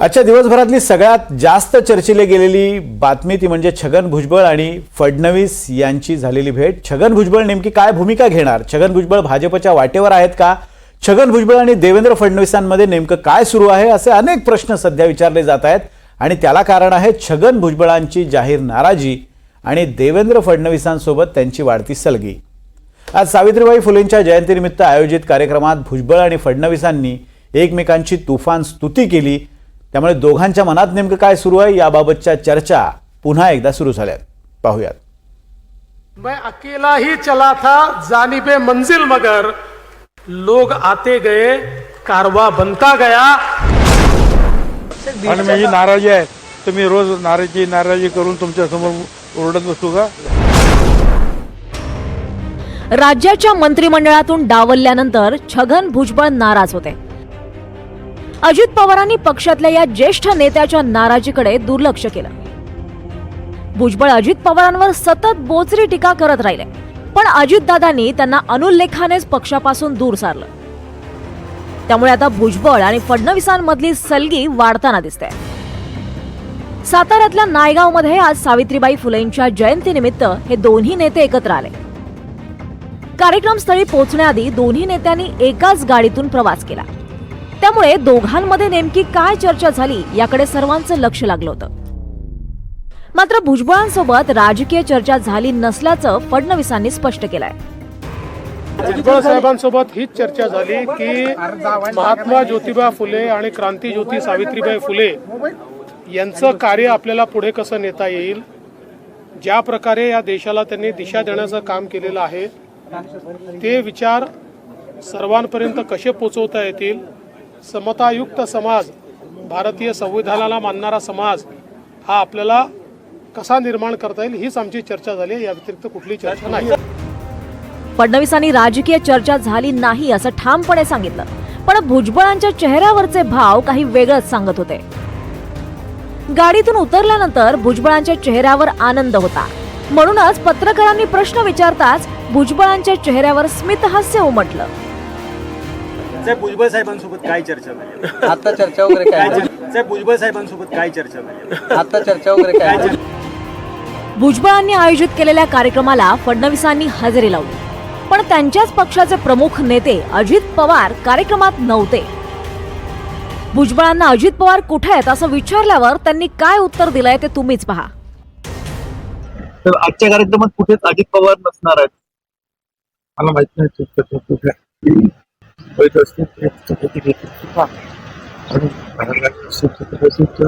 आजच्या दिवसभरातली सगळ्यात जास्त चर्चिली गेलेली बातमी ती म्हणजे छगन भुजबळ आणि फडणवीस यांची झालेली भेट. छगन भुजबळ नेमकी काय भूमिका घेणार? छगन भुजबळ भाजपच्या वाटेवर आहेत का? छगन भुजबळ आणि देवेंद्र फडणवीसांमध्ये नेमकं काय सुरू आहे असे अनेक प्रश्न सध्या विचारले जात आहेत. आणि त्याला कारण आहे छगन भुजबळांची जाहीर नाराजी आणि देवेंद्र फडणवीसांसोबत त्यांची वाढती सलगी. आज सावित्रीबाई फुलेंच्या जयंतीनिमित्त आयोजित कार्यक्रमात भुजबळ आणि फडणवीसांनी एकमेकांची तुफान स्तुती केली. त्यामुळे दोघांच्या मनात नेमकं काय सुरू आहे याबाबतच्या चर्चा पुन्हा एकदा सुरू झाल्यात पाहूयात. मैं अकेला ही चला था जानिबे मंजिल मगर. लोग आते गए कारवा बनता गया. आणि माझी नाराजी आहे. मी रोज नाराजी नाराजी करून तुमच्यासमोर ओरडत बसू का? राज्याच्या मंत्रिमंडळातून डावलल्यानंतर छगन भुजबळ नाराज होते. अजित पवारांनी पक्षातल्या या ज्येष्ठ नेत्याच्या नाराजीकडे दुर्लक्ष केलं. भुजबळ अजित पवारांवर सतत बोचरी टीका करत राहिले पण अजितदादांनी त्यांना अनुल्लेखानेच पक्षापासून दूर सारलं. त्यामुळे आता भुजबळ आणि फडणवीसांमधली सलगी वाढताना दिसते. साताऱ्यातल्या नायगावमध्ये आज सावित्रीबाई फुलेंच्या जयंतीनिमित्त हे दोन्ही नेते एकत्र आले. कार्यक्रमस्थळी पोहोचण्याआधी दोन्ही नेत्यांनी एकाच गाडीतून प्रवास केला. त्यामुळे दोघांमध्ये नेमकी काय चर्चा झाली याकडे सर्वांचं लक्ष लागलं होतं. मात्र भुजबळांसोबत राजकीय चर्चा झाली नसल्याचं फडणवीसांनी स्पष्ट केलंय. भुजबळ साहेबांसोबत हीच चर्चा झाली की महात्मा ज्योतिबा फुले आणि क्रांती ज्योती सावित्रीबाई फुले यांचं कार्य आपल्याला पुढे कसं नेता येईल? ज्या प्रकारे या देशाला त्यांनी दिशा देण्याचं काम केलेलं आहे ते विचार सर्वांपर्यंत कसे पोचवता येतील? समतायुक्त समाज भारतीय संविधानाला मानणारा समाज हा आपल्याला कसा निर्माण करता येईल हीच आमची चर्चा झाली आहे. या व्यतिरिक्त कुठली चर्चा नाही. फडणवीसांनी राजकीय चर्चा झाली नाही असं ठामपणे सांगितलं. पण भुजबळांच्या चेहऱ्यावरचे भाव काही वेगळंच सांगत होते. गाडीतून उतरल्यानंतर भुजबळांच्या चेहऱ्यावर आनंद होता. म्हणूनच पत्रकारांनी प्रश्न विचारताच भुजबळांच्या चेहऱ्यावर स्मितहास्य उमटलं. साहेब भुजबळ साहेबांसोबत काय चर्चा झाली? आता चर्चा वगैरे काय नाही. साहेब भुजबळ साहेबांसोबत काय चर्चा झाली? आता चर्चा वगैरे काय. भुजबळांनी आयोजित केलेल्या कार्यक्रमाला फडणवीसांनी हजेरी लावली. पण त्यांच्याच पक्षाचे प्रमुख नेते अजित पवार कार्यक्रमात नव्हते. भुजबळांना अजित पवार कुठे आहेत असं विचारल्यावर त्यांनी काय उत्तर दिलंय ते तुम्हीच पहा. तर आजच्या कार्यक्रमात कुठेच अजित पवार नसणार आहेत. मला माहीत नाही ते कुठे कुठे होत असतील ते छत्रपती घेतील आणि बाहेरगावी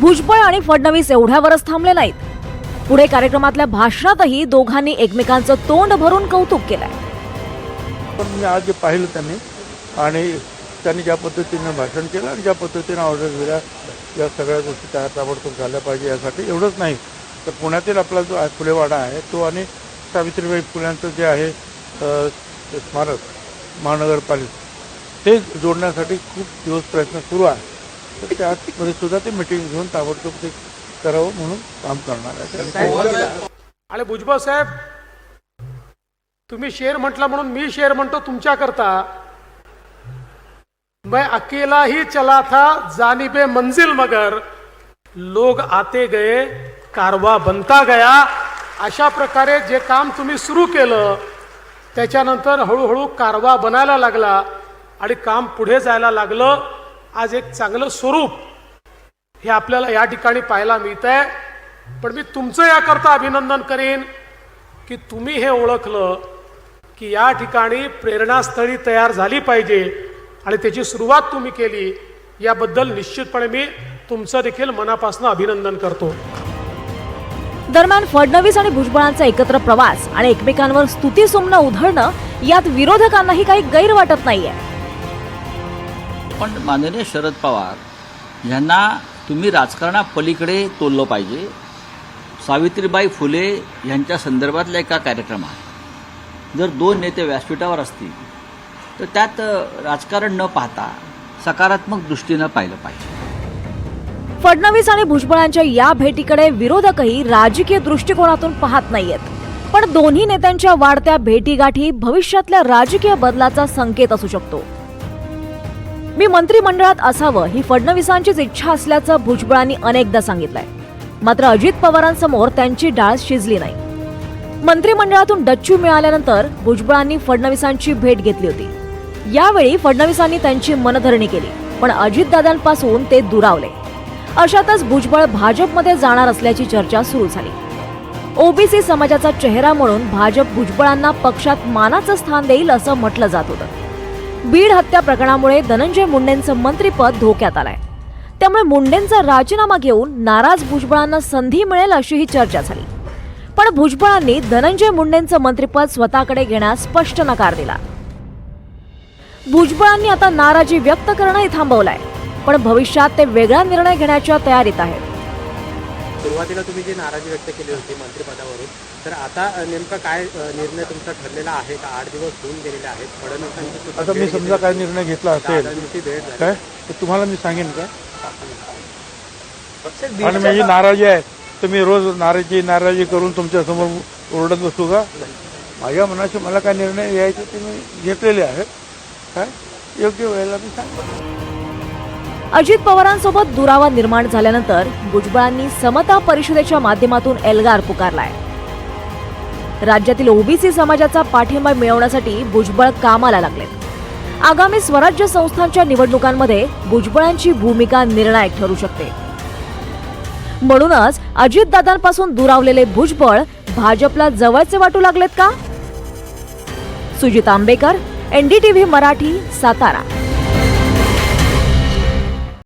भुजबळ आणि फडणवीस एवढ्यावरच थांबले नाहीत. पुढे कार्यक्रमातल्या भाषणातही दोघांनी एकमेकांचं तोंड भरून कौतुक केलंय. पण मी आज जे पाहिलं त्यांनी आणि त्यांनी ज्या पद्धतीनं भाषण केलं आणि ज्या पद्धतीनं ऑर्डर दिल्या या सगळ्या गोष्टी त्या ताबडतोब झाल्या पाहिजे यासाठी एवढंच नाही. तर पुण्यातील आपला जो फुलेवाडा आहे तो आणि सावित्रीबाई फुल्यांचं जे आहे ते स्मारक महानगरपालिका. ते जोडण्यासाठी खूप दिवस प्रयत्न सुरू आहे. तर त्यामध्ये सुद्धा ते मिटिंग घेऊन ताबडतोब ते करावं म्हणून काम करणार आहे. आणि भुजबळ साहेब तुम्ही शेर म्हटला म्हणून मी शेर म्हणतो तुमच्याकरता. मैं अकेला ही चला था जानिबे मंजिल मगर. लोग आते गए कारवा बनता गया. अशा प्रकारे जे काम तुम्ही सुरू केलं त्याच्यानंतर हळूहळू कारवा बनायला लागला आणि काम पुढे जायला लागलं. आज एक चांगलं स्वरूप हे आपल्याला या ठिकाणी पाहायला मिळत आहे पण मी तुमचं याकरता अभिनंदन करेन की तुम्ही हे ओळखलं की या ठिकाणी प्रेरणास्थळी तयार झाली पाहिजे आणि त्याची सुरुवात तुम्ही केली. याबद्दल निश्चितपणे मी तुमचं देखील मनापासून अभिनंदन करतो. दरम्यान फडणवीस आणि भुजबळांचा एकत्र प्रवास आणि एकमेकांवर स्तुती सुमनं उधळणं यात विरोधकांनाही काही गैर वाटत नाहीये. पण माननीय शरद पवार यांना तुम्ही राजकारणापलीकडे तोललं पाहिजे. सावित्रीबाई फुले यांच्या संदर्भातल्या एका कार्यक्रमात जर दोन नेते व्यासपीठावर असतील तर त्यात राजकारण न पाहता सकारात्मक दृष्टीनं पाहिलं पाहिजे. फडणवीस आणि भुजबळांच्या या भेटीकडे विरोधकही राजकीय दृष्टिकोनातून पाहत नाहीयेत. पण दोन्ही नेत्यांच्या वाढत्या भेटीगाठी भविष्यातल्या राजकीय बदलाचा संकेत असू शकतो. मी मंत्रिमंडळात असावं ही फडणवीसांचीच इच्छा असल्याचं भुजबळांनी अनेकदा सांगितलंय. मात्र अजित पवारांसमोर त्यांची डाळ शिजली नाही. मंत्रिमंडळातून डच्चू मिळाल्यानंतर भुजबळांनी फडणवीसांची भेट घेतली होती. यावेळी फडणवीसांनी त्यांची मनधरणी केली पण अजितदादांपासून ते दुरावले. अशातच भुजबळ भाजपमध्ये जाणार असल्याची चर्चा सुरू झाली. ओबीसी समाजाचा चेहरा म्हणून भाजप भुजबळांना पक्षात मानाचं स्थान देईल असं म्हटलं जात होतं. बीड हत्या प्रकरणामुळे धनंजय मुंडेंचं मंत्रिपद धोक्यात आलंय. त्यामुळे मुंडेंचा राजीनामा घेऊन नाराज भुजबळांना संधी मिळेल अशी ही चर्चा झाली. पण भुजबळांनी धनंजय मुंडेंचं मंत्रिपद स्वतःकडे घेण्यास स्पष्ट नकार दिला. भुजबळांनी आता नाराजी व्यक्त करणंही थांबवलंय. पण भविष्यात ते वेगळा निर्णय घेण्याच्या तयारीत आहेत. सुरुवातीला तुम्ही जी नाराजी व्यक्त केली होती मंत्रिपदावरून तर आता नेमका काय निर्णय तुमचा ठरलेला आहे? का आठ दिवस होऊन गेलेले आहेत? फडणवीसांची आता मी समजा काय होती. निर्णय घेतला असेल. काय? तर तुम्हाला मी सांगेन का? आणि माझी नाराजी आहे तर मी रोज नाराजी नाराजी करून तुमच्यासमोर ओरडत बसू का? माझ्या मनाचे मला काय निर्णय घ्यायचे ते मी घेतलेले आहेत. काय? योग्य वेळेला मी सांगतो. अजित पवारांसोबत दुरावा निर्माण झाल्यानंतर भुजबळांनी समता परिषदेच्या माध्यमातून एल्गार पुकारलाय. राज्यातील ओबीसी समाजाचा पाठिंबा मिळवण्यासाठी भुजबळ कामाला लागलेत. आगामी स्वराज्य संस्थांच्या निवडणुकांमध्ये भुजबळांची भूमिका निर्णायक ठरू शकते. म्हणूनच अजितदादांपासून दुरावलेले भुजबळ भाजपला जवळचे वाटू लागलेत का? सुजित आंबेकर एनडीटीव्ही मराठी सातारा.